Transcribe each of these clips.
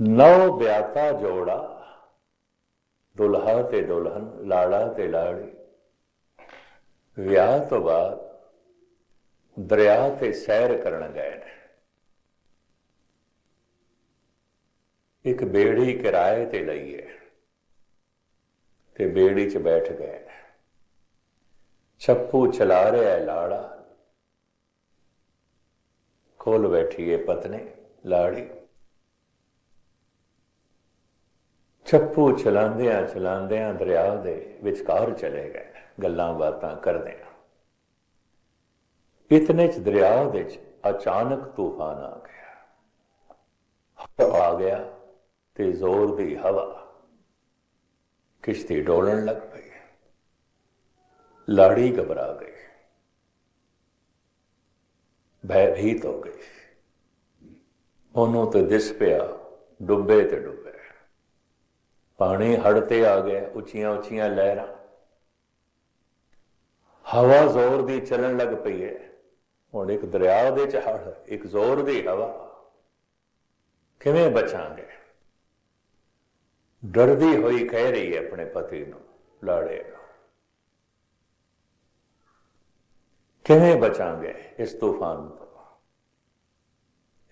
ਨੌ ਬਿਆਤਾ ਜੋੜਾ, ਦੁਲਹਾ ਤੇ ਦੁਲਹਨ, ਲਾੜਾ ਤੇ ਲਾੜੀ। ਵਿਆਹ ਤੋਂ ਬਾਅਦ ਦਰਿਆ ਤੇ ਸੈਰ ਕਰਨ ਗਏ ਨੇ। ਇੱਕ ਬੇੜੀ ਕਿਰਾਏ ਤੇ ਲਈਏ ਤੇ ਬੇੜੀ 'ਚ ਬੈਠ ਗਏ ਨੇ। ਛੱਪੂ ਚਲਾ ਰਿਹਾ ਹੈ ਲਾੜਾ। ਕੋਲ ਬੈਠੀ ਹੈ ਪਤਨੀ, ਲਾੜੀ। ਚੱਪੂ ਚਲਾਉਂਦਿਆਂ ਚਲਾਉਂਦਿਆਂ ਦਰਿਆ ਦੇ ਵਿਚਕਾਰ ਚਲੇ ਗਏ, ਗੱਲਾਂ ਬਾਤਾਂ ਕਰਦਿਆਂ। ਇਤਨੇ ਚ ਦਰਿਆ ਦੇ ਚ ਅਚਾਨਕ ਤੂਫਾਨ ਆ ਗਿਆ। ਆ ਗਿਆ ਤੇ ਜ਼ੋਰ ਦੀ ਹਵਾ ਕਿਸ਼ਤੀ ਡੋਲਣ ਲੱਗ ਪਈ। ਲਾੜੀ ਘਬਰਾ ਗਈ। ਭੈਭੀਤ ਹੋ ਗਈ। ਉਹਨੂੰ ਤੇ ਦਿਸ ਪਿਆ, ਡੁੱਬੇ ਤੇ ਡੁੱਬੇ। ਪਾਣੀ ਹੜ ਤੇ ਆ ਗਿਆ, ਉੱਚੀਆਂ ਉੱਚੀਆਂ ਲਹਿਰਾਂ। ਹਵਾ ਜ਼ੋਰ ਦੀ ਚੱਲਣ ਲੱਗ ਪਈ ਹੈ। ਹੁਣ ਇੱਕ ਦਰਿਆ ਦੇ ਚ ਹੜ ਇੱਕ ਜ਼ੋਰ ਦੀ ਹਵਾ। ਕਿਵੇਂ ਬਚਾਂਗੇ? ਡਰਦੀ ਹੋਈ ਕਹਿ ਰਹੀ ਹੈ ਆਪਣੇ ਪਤੀ ਨੂੰ, ਲਾੜੇ ਨੂੰ। ਕਿਵੇਂ ਬਚਾਂਗੇ ਇਸ ਤੂਫਾਨ ਤੋਂ?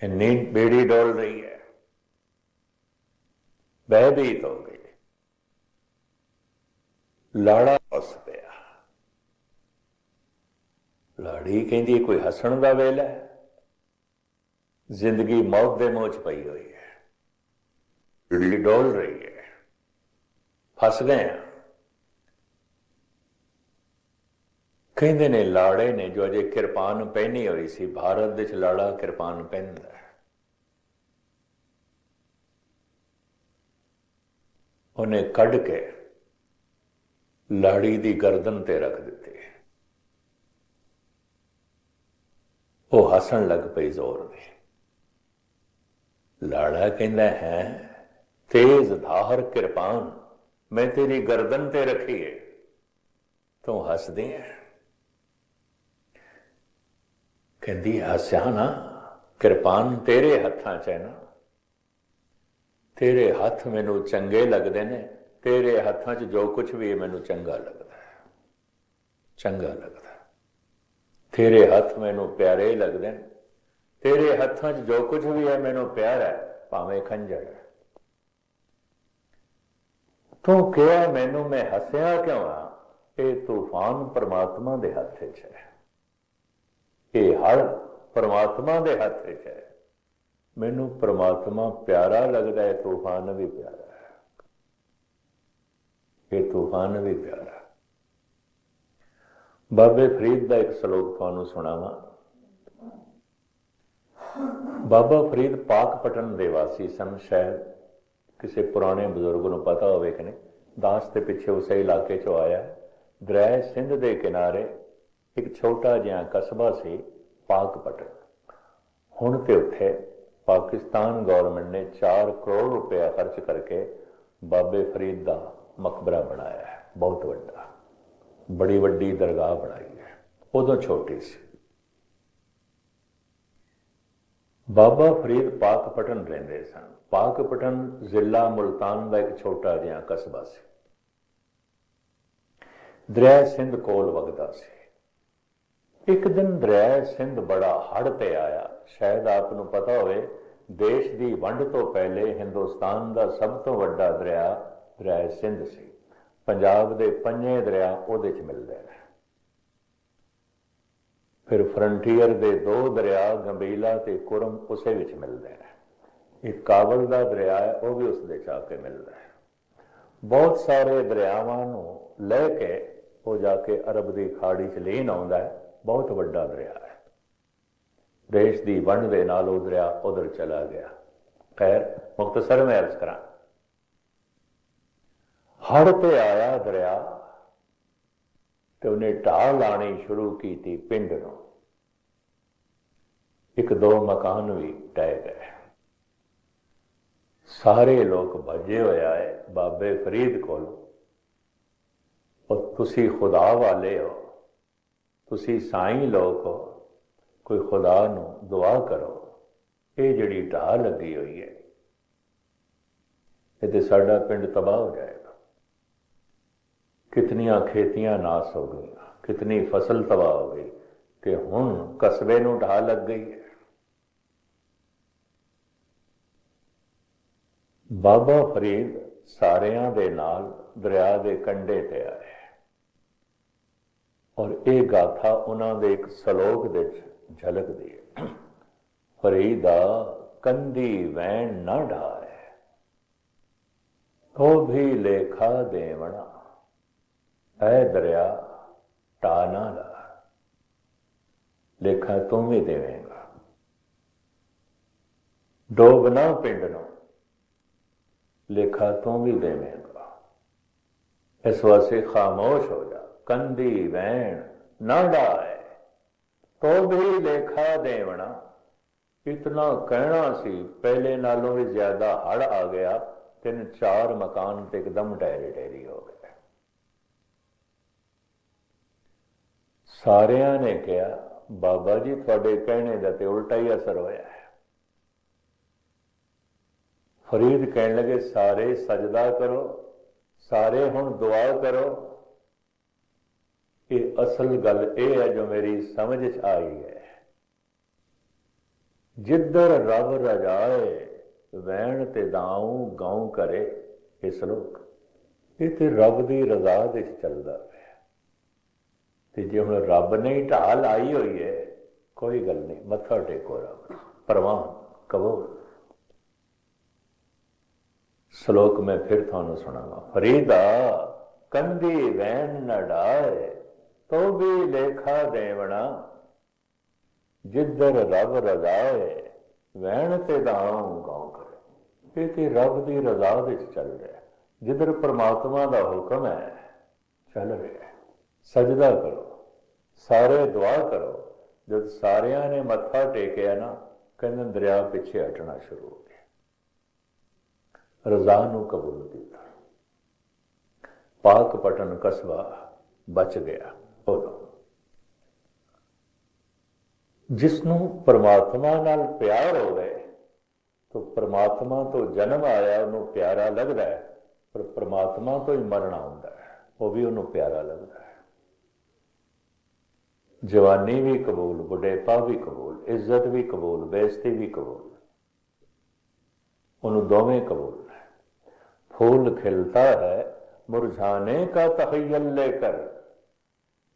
ਇੰਨੀ ਬੇੜੀ ਡੋਲ ਰਹੀ ਹੈ। ਭੈਭੀਤ ਹੋ ਗਈ ਲਾੜਾ ਹੱਸ ਪਿਆ। ਲਾੜੀ ਕਹਿੰਦੀ ਕੋਈ ਹੱਸਣ ਦਾ ਵੇਲਾ ਹੈ? ਜ਼ਿੰਦਗੀ ਮੌਤ ਦੇ ਮੋਹ ਚ ਪਈ ਹੋਈ ਹੈ। ਜਿਹੜੀ ਡੋਲ ਰਹੀ ਹੈ। ਫਸ ਗਏ ਆ। ਕਹਿੰਦੇ ਨੇ, ਲਾੜੇ ਨੇ ਜੋ ਅਜੇ ਕਿਰਪਾਨ ਪਹਿਨੀ ਹੋਈ ਸੀ, ਭਾਰਤ ਵਿੱਚ ਲਾੜਾ ਕਿਰਪਾਨ ਪਹਿਨਦਾ ਉਹਨੇ ਕੱਢ ਕੇ ਲਾੜੀ ਦੀ ਗਰਦਨ ਤੇ ਰੱਖ ਦਿੱਤੀ। ਉਹ ਹੱਸਣ ਲੱਗ ਪਈ ਜ਼ੋਰ ਦੇ। ਲਾੜਾ ਕਹਿੰਦਾ, ਹੈ, ਤੇਜ਼ ਧਾਰ ਕਿਰਪਾਨ, ਮੈਂ ਤੇਰੀ ਗਰਦਨ ਤੇ ਰੱਖੀ ਹੈ ਤੂੰ ਹੱਸਦੀ ਹੈ ਕਹਿੰਦੀ, ਹੱਸਿਆ ਨਾ, ਕਿਰਪਾਨ ਤੇਰੇ ਹੱਥਾਂ 'ਚ ਹੈ ਨਾ। ਤੇਰੇ ਹੱਥ ਮੈਨੂੰ ਚੰਗੇ ਲੱਗਦੇ ਨੇ। ਤੇਰੇ ਹੱਥਾਂ 'ਚ ਜੋ ਕੁਝ ਵੀ ਮੈਨੂੰ ਚੰਗਾ ਲੱਗਦਾ ਹੈ। ਚੰਗਾ ਲੱਗਦਾ ਤੇਰੇ ਹੱਥ ਮੈਨੂੰ ਪਿਆਰੇ ਲੱਗਦੇ ਨੇ। ਤੇਰੇ ਹੱਥਾਂ 'ਚ ਜੋ ਕੁਝ ਵੀ ਹੈ, ਮੈਨੂੰ ਪਿਆਰ ਹੈ, ਭਾਵੇਂ ਖੰਜਰ ਹੈ। ਤੂੰ ਕਿਹਾ, ਮੈਨੂੰ ਮੈਂ ਹੱਸਿਆ ਕਿਉਂ ਆ ਇਹ ਤੂਫਾਨ ਪਰਮਾਤਮਾ ਦੇ ਹੱਥ 'ਚ ਹੈ। ਇਹ ਹਰ ਪਰਮਾਤਮਾ ਦੇ ਹੱਥ 'ਚ ਹੈ। ਮੈਨੂੰ ਪਰਮਾਤਮਾ ਪਿਆਰਾ ਲੱਗਦਾ ਹੈ, ਤੂਫਾਨ ਵੀ ਪਿਆਰਾ ਇਹ ਤੂਫਾਨ ਵੀ ਪਿਆਰਾ। ਬਾਬੇ ਫਰੀਦ ਦਾ ਇੱਕ ਸ਼ਲੋਕ ਤੁਹਾਨੂੰ ਸੁਣਾਵਾਂ। ਬਾਬਾ ਫਰੀਦ ਪਾਕ ਪਟਨ ਦੇ ਵਾਸੀ ਸਨ, ਸ਼ਾਇਦ ਕਿਸੇ ਪੁਰਾਣੇ ਬਜ਼ੁਰਗ ਨੂੰ ਪਤਾ ਹੋਵੇ ਕਿ ਨਹੀਂ। ਦਾਸ ਦੇ ਪਿੱਛੇ ਉਸੇ ਇਲਾਕੇ 'ਚੋਂ ਆਇਆ। ਦਰਿਆ ਸਿੰਧ ਦੇ ਕਿਨਾਰੇ ਇੱਕ ਛੋਟਾ ਜਿਹਾ ਕਸਬਾ ਸੀ ਪਾਕਪਟਨ ਹੁਣ ਤੇ ਉੱਥੇ ਪਾਕਿਸਤਾਨ ਗਵਰਨਮੈਂਟ ਨੇ 4 ਕਰੋੜ ਰੁਪਏ ਖਰਚ ਕਰਕੇ ਬਾਬੇ ਫਰੀਦ ਦਾ ਮਕਬਰਾ ਬਣਾਇਆ ਹੈ, ਬਹੁਤ ਵੱਡਾ। ਬੜੀ ਵੱਡੀ ਦਰਗਾਹ ਬਣਾਈ ਹੈ। ਉਦੋਂ ਛੋਟੀ ਸੀ। ਬਾਬਾ ਫਰੀਦ ਪਾਕਪਟਨ ਰਹਿੰਦੇ ਸਨ। ਪਾਕਪਟਨ ਜ਼ਿਲ੍ਹਾ ਮੁਲਤਾਨ ਦਾ ਇੱਕ ਛੋਟਾ ਜਿਹਾ ਕਸਬਾ ਸੀ। ਦਰਿਆ ਸਿੰਧ ਕੋਲ ਵਗਦਾ ਸੀ। ਇੱਕ ਦਿਨ ਦਰਿਆ ਸਿੰਧ ਬੜਾ ਹੜ ਤੇ ਆਇਆ। ਸ਼ਾਇਦ ਆਪ ਨੂੰ ਪਤਾ ਹੋਵੇ, ਦੇਸ਼ ਦੀ ਵੰਡ ਤੋਂ ਪਹਿਲੇ ਹਿੰਦੁਸਤਾਨ ਦਾ ਸਭ ਤੋਂ ਵੱਡਾ ਦਰਿਆ ਦਰਿਆ ਸਿੰਧ ਸੀ। ਪੰਜਾਬ ਦੇ ਪੰਜੇ ਦਰਿਆ ਉਹਦੇ 'ਚ ਮਿਲਦੇ ਨੇ। ਫਿਰ ਫਰੰਟੀਅਰ ਦੇ ਦੋ ਦਰਿਆ ਗੰਬੀਲਾ ਤੇ ਕੁਰਮ ਉਸੇ ਵਿੱਚ ਮਿਲਦੇ ਨੇ। ਇੱਕ ਕਾਬਲ ਦਾ ਦਰਿਆ ਹੈ, ਉਹ ਵੀ ਉਸ ਦੇ ਜਾ ਕੇ ਮਿਲਦਾ ਹੈ। ਬਹੁਤ ਸਾਰੇ ਦਰਿਆਵਾਂ ਨੂੰ ਲੈ ਕੇ ਉਹ ਜਾ ਕੇ ਅਰਬ ਦੀ ਖਾੜੀ 'ਚ ਲੀਨ ਆਉਂਦਾ ਹੈ, ਬਹੁਤ ਵੱਡਾ ਦਰਿਆ ਹੈ। ਦੇਸ਼ ਦੀ ਵੰਡ ਦੇ ਨਾਲ ਉਹ ਦਰਿਆ ਉਧਰ ਚਲਾ ਗਿਆ। ਖੈਰ ਮੁਖਤਸਰ ਮੈਂ ਅਰਜ਼ ਕਰਾਂ। ਹੜ ਤੇ ਆਇਆ ਦਰਿਆ ਤੇ ਉਹਨੇ ਢਾਹ ਲਾਣੀ ਸ਼ੁਰੂ ਕੀਤੀ ਪਿੰਡ ਨੂੰ। ਇੱਕ ਦੋ ਮਕਾਨ ਵੀ ਟਹਿ ਗਏ। ਸਾਰੇ ਲੋਕ ਭੱਜੇ ਹੋਇਆ ਹੈ ਬਾਬੇ ਫਰੀਦ ਕੋਲ। ਉਹ ਤੁਸੀਂ ਖੁਦਾ ਵਾਲੇ ਹੋ, ਤੁਸੀਂ ਸਾਈਂ ਲੋਕ ਹੋ, ਕੋਈ ਖੁਦਾ ਨੂੰ ਦੁਆ ਕਰੋ, ਇਹ ਜਿਹੜੀ ਢਾਹ ਲੱਗੀ ਹੋਈ ਹੈ ਇਹ ਤੇ ਸਾਡਾ ਪਿੰਡ ਤਬਾਹ ਹੋ ਜਾਏਗਾ। ਕਿਤਨੀਆਂ ਖੇਤੀਆਂ ਨਾਸ ਹੋ ਗਈਆਂ, ਕਿਤਨੀ ਫਸਲ ਤਬਾਹ ਹੋ ਗਈ ਕਿ ਹੁਣ ਕਸਬੇ ਨੂੰ ਢਾਹ ਲੱਗ ਗਈ ਹੈ। ਬਾਬਾ ਫਰੀਦ ਸਾਰਿਆਂ ਦੇ ਨਾਲ ਦਰਿਆ ਦੇ ਕੰਢੇ ਤੇ ਆਏ। ਔਰ ਇਹ ਗਾਥਾ ਉਹਨਾਂ ਦੇ ਇੱਕ ਸ਼ਲੋਕ ਦੇ ਝਲਕਦੀ ਹੈ। ਫਰੀਦਾ ਕੰਦੀ ਵੈਣ ਨਾ ਢਾਏ ਕੋ ਵੀ ਲੇਖਾ ਦੇਵਣਾ ਐ ਦਰਿਆ ਟਾ ਨਾ ਲਾ। ਲੇਖਾ ਤੂੰ ਵੀ ਦੇਵੇਂਗਾ। ਡੋਬਣਾ ਪਿੰਡ ਨੂੰ, ਲੇਖਾ ਤੂੰ ਵੀ ਦੇਵੇਂਗਾ। ਇਸ ਵਾਸਤੇ ਖਾਮੋਸ਼ ਹੋ ਜਾ, ਕੰਦੀ ਵੈਣ ਨਾ ਡਾਏ ਤੋ ਵੀ ਲੇਖਾ ਦੇਵਣਾ, ਇਤਨਾ ਕਹਿਣਾ ਸੀ, ਪਹਿਲੇ ਨਾਲੋਂ ਵੀ ਜ਼ਿਆਦਾ ਹੜ ਆ ਗਿਆ, ਤਿੰਨ ਚਾਰ ਮਕਾਨ ਤੇ ਇੱਕਦਮ ਡੈਰੀ ਢੇਰੀ ਹੋ ਗਏ। ਸਾਰਿਆਂ ਨੇ ਕਿਹਾ, ਬਾਬਾ ਜੀ, ਤੁਹਾਡੇ ਕਹਿਣੇ ਦਾ ਤੇ ਉਲਟਾ ਹੀ ਅਸਰ ਹੋਇਆ ਹੈ। ਫਰੀਦ ਕਹਿਣ ਲੱਗੇ, ਸਾਰੇ ਸਜਦਾ ਕਰੋ, ਸਾਰੇ ਹੁਣ ਦੁਆ ਕਰੋ। ਇਹ ਅਸਲ ਗੱਲ ਇਹ ਹੈ ਜੋ ਮੇਰੀ ਸਮਝ ਚ ਆਈ ਹੈ। ਜਿੱਧਰ ਰੱਬ ਰਜਾਏ ਵੈਣ ਤੇ ਦਾਉ ਗਾਉ ਕਰੇ ਇਸ ਲੋਕ ਇਹ ਤੇ ਰੱਬ ਦੀ ਰਜ਼ਾ ਦੇ ਚੱਲਦਾ ਹੈ ਤੇ ਜੇ ਹੁਣ ਰੱਬ ਨੇ ਹੀ ਢਾਲ ਆਈ ਹੋਈ ਹੈ, ਕੋਈ ਗੱਲ ਨਹੀਂ, ਮੱਥਾ ਟੇਕੋ ਰੱਬ ਪਰਵਾਹ ਕਬੂਲ ਸ਼ਲੋਕ ਮੈਂ ਫਿਰ ਤੁਹਾਨੂੰ ਸੁਣਾਵਾਂ। ਫਰੀਦਾ, ਕੰਦੀ ਵੈਣ ਨਾ ਡਾਏ ਤੋ ਵੀ ਲੇਖਾ ਦੇਵਣਾ, ਜਿੱਧਰ ਰੱਬ ਰਜ਼ਾਏ, ਵੈਣ ਤੇ ਦਾਉ ਗਾਉ ਕਰੇ। ਇਹ ਤੇ ਰੱਬ ਦੀ ਰਜ਼ਾ ਵਿੱਚ ਚੱਲ ਰਿਹਾ ਜਿੱਧਰ ਪਰਮਾਤਮਾ ਦਾ ਹੁਕਮ ਹੈ, ਚੱਲ ਰਿਹਾ ਸਜਦਾ ਕਰੋ, ਸਾਰੇ ਦੁਆ ਕਰੋ। ਜਦ ਸਾਰਿਆਂ ਨੇ ਮੱਥਾ ਟੇਕਿਆ ਨਾ, ਕਹਿੰਦੇ ਦਰਿਆ ਪਿੱਛੇ ਹਟਣਾ ਸ਼ੁਰੂ ਹੋ ਗਿਆ। ਰਜ਼ਾ ਨੂੰ ਕਬੂਲ ਕੀਤਾ। ਪਾਕ ਪਟਨ ਕਸਬਾ ਬਚ ਗਿਆ ਉਦੋਂ। ਜਿਸ ਨੂੰ ਪਰਮਾਤਮਾ ਨਾਲ ਪਿਆਰ ਹੋਵੇ ਤਾਂ ਪਰਮਾਤਮਾ ਤੋਂ ਜਨਮ ਆਇਆ, ਉਹਨੂੰ ਪਿਆਰਾ ਲੱਗਦਾ ਹੈ, ਪਰ ਪਰਮਾਤਮਾ ਤੋਂ ਹੀ ਮਰਨਾ ਹੁੰਦਾ ਹੈ, ਉਹ ਵੀ ਉਹਨੂੰ ਪਿਆਰਾ ਲੱਗਦਾ ਹੈ। ਜਵਾਨੀ ਵੀ ਕਬੂਲ ਬੁਢੇਪਾ ਵੀ ਕਬੂਲ ਇੱਜ਼ਤ ਵੀ ਕਬੂਲ ਬੇਇੱਜ਼ਤੀ ਵੀ ਕਬੂਲ ਉਹਨੂੰ ਦੋਵੇਂ ਕਬੂਲ ਹੈ फूल खिलता है मुरझाने का तखयल लेकर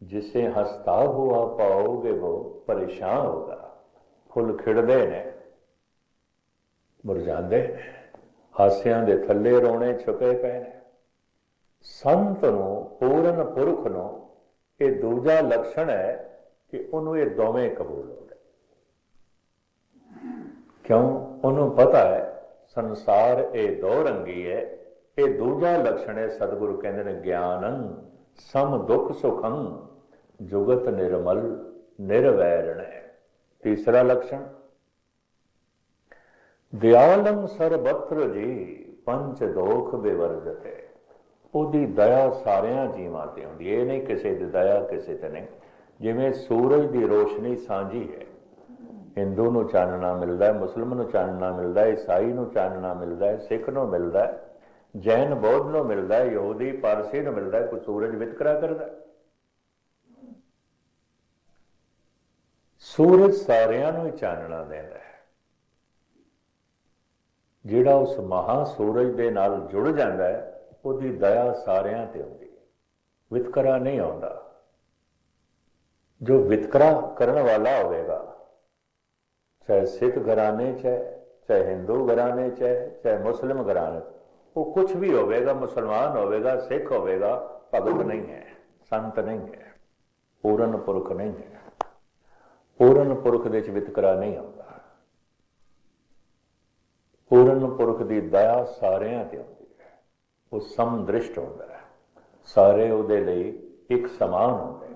जिसे हंसता हुआ पाओगे वो परेशान होगा ਫੁੱਲ ਖਿੜਦੇ ਨੇ ਮੁਰਝਾਉਂਦੇ ਨੇ ਹਾਸਿਆਂ ਦੇ ਥੱਲੇ ਰੋਣੇ ਛੁਪੇ ਪਏ ਨੇ ਸੰਤ ਨੂੰ ਪੂਰਨ ਪੁਰਖ ਨੂੰ ਇਹ ਦੂਜਾ ਲਕਸ਼ਣ ਹੈ ਕਿ ਉਹਨੂੰ ਇਹ ਦੋਵੇਂ ਕਬੂਲ ਹੋ ਗਏ। ਕਿਉਂ? ਉਹਨੂੰ ਪਤਾ ਹੈ, ਸੰਸਾਰ ਇਹ ਦੋ ਰੰਗੀ ਹੈ, ਇਹ ਦੂਜਾ ਲਕਸ਼ਣ ਹੈ, ਸਤਿਗੁਰੂ ਕਹਿੰਦੇ ਨੇ ਗਿਆਨੰ, ਸਮ ਦੁਖ ਸੁਖੰ, ਜੁਗਤ ਨਿਰਮਲ, ਨਿਰਵੈਰਣ ਤੀਸਰਾ ਲਕਸ਼ਣ, ਦਿਆਲੰ ਸਰਬਤਰ ਜੀ ਪੰਚ ਦੋਖ ਬਿਵਰਜਤੇ ਉਹਦੀ ਦਇਆ ਸਾਰਿਆਂ ਜੀਵਾਂ ਤੇ ਹੁੰਦੀ ਇਹ ਨਹੀਂ ਕਿਸੇ ਦੀ ਦਇਆ, ਕਿਸੇ ਤੇ ਨਹੀਂ। ਜਿਵੇਂ ਸੂਰਜ ਦੀ ਰੋਸ਼ਨੀ ਸਾਂਝੀ ਹੈ। ਹਿੰਦੂ ਨੂੰ ਚਾਨਣਾ ਮਿਲਦਾ ਹੈ ਮੁਸਲਮਾਨ ਨੂੰ ਚਾਨਣਾ ਮਿਲਦਾ ਹੈ, ਈਸਾਈ ਨੂੰ ਚਾਨਣਾ ਮਿਲਦਾ ਹੈ, ਸਿੱਖ ਨੂੰ ਮਿਲਦਾ ਹੈ, ਜੈਨ, ਬੌਧ ਨੂੰ ਮਿਲਦਾ ਹੈ, ਯਹੂਦੀ, ਪਾਰਸੀ ਨੂੰ ਮਿਲਦਾ ਹੈ, ਕੋਈ ਸੂਰਜ ਵਿਤਕਰਾ ਕਰਦਾ ਸੂਰਜ ਸਾਰਿਆਂ ਨੂੰ ਹੀ ਚਾਨਣਾ ਦਿੰਦਾ ਹੈ। ਜਿਹੜਾ ਉਸ ਮਹਾ ਸੂਰਜ ਦੇ ਨਾਲ ਜੁੜ ਜਾਂਦਾ ਹੈ, ਉਹਦੀ ਦਇਆ ਸਾਰਿਆਂ ਤੇ ਹੁੰਦੀ ਹੈ। ਵਿਤਕਰਾ ਨਹੀਂ ਆਉਂਦਾ। ਜੋ ਵਿਤਕਰਾ ਕਰਨ ਵਾਲਾ ਹੋਵੇਗਾ, ਚਾਹੇ ਸਿੱਖ ਘਰਾਣੇ ਚ ਹੈ, ਚਾਹੇ ਹਿੰਦੂ ਘਰਾਣੇ ਚ ਹੈ, ਚਾਹੇ ਮੁਸਲਿਮ ਘਰਾਣੇ ਉਹ ਕੁਝ ਵੀ ਹੋਵੇਗਾ, ਮੁਸਲਮਾਨ ਹੋਵੇਗਾ, ਸਿੱਖ ਹੋਵੇਗਾ, ਭਗਤ ਨਹੀਂ ਹੈ, ਸੰਤ ਨਹੀਂ ਹੈ, ਪੂਰਨ ਪੁਰਖ ਨਹੀਂ ਹੈ। ਪੂਰਨ ਪੁਰਖ ਦੇ ਵਿੱਚ ਵਿਤਕਰਾ ਨਹੀਂ ਆਉਂਦਾ। ਪੂਰਨ ਪੁਰਖ ਦੀ ਦਇਆ ਸਾਰਿਆਂ ਤੇ ਆਉਂਦੀ ਹੈ। ਉਹ ਸਮਦ੍ਰਿਸ਼ਟ ਹੁੰਦਾ ਹੈ। ਸਾਰੇ ਉਹਦੇ ਲਈ ਇੱਕ ਸਮਾਨ ਹੁੰਦੇ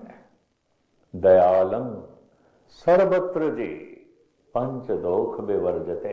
ਨੇ ਦਇਆਲੰ ਸਰਬਤਰ ਜੀ ਪੰਚ ਦੋਖ ਬਿਵਰਜਤੇ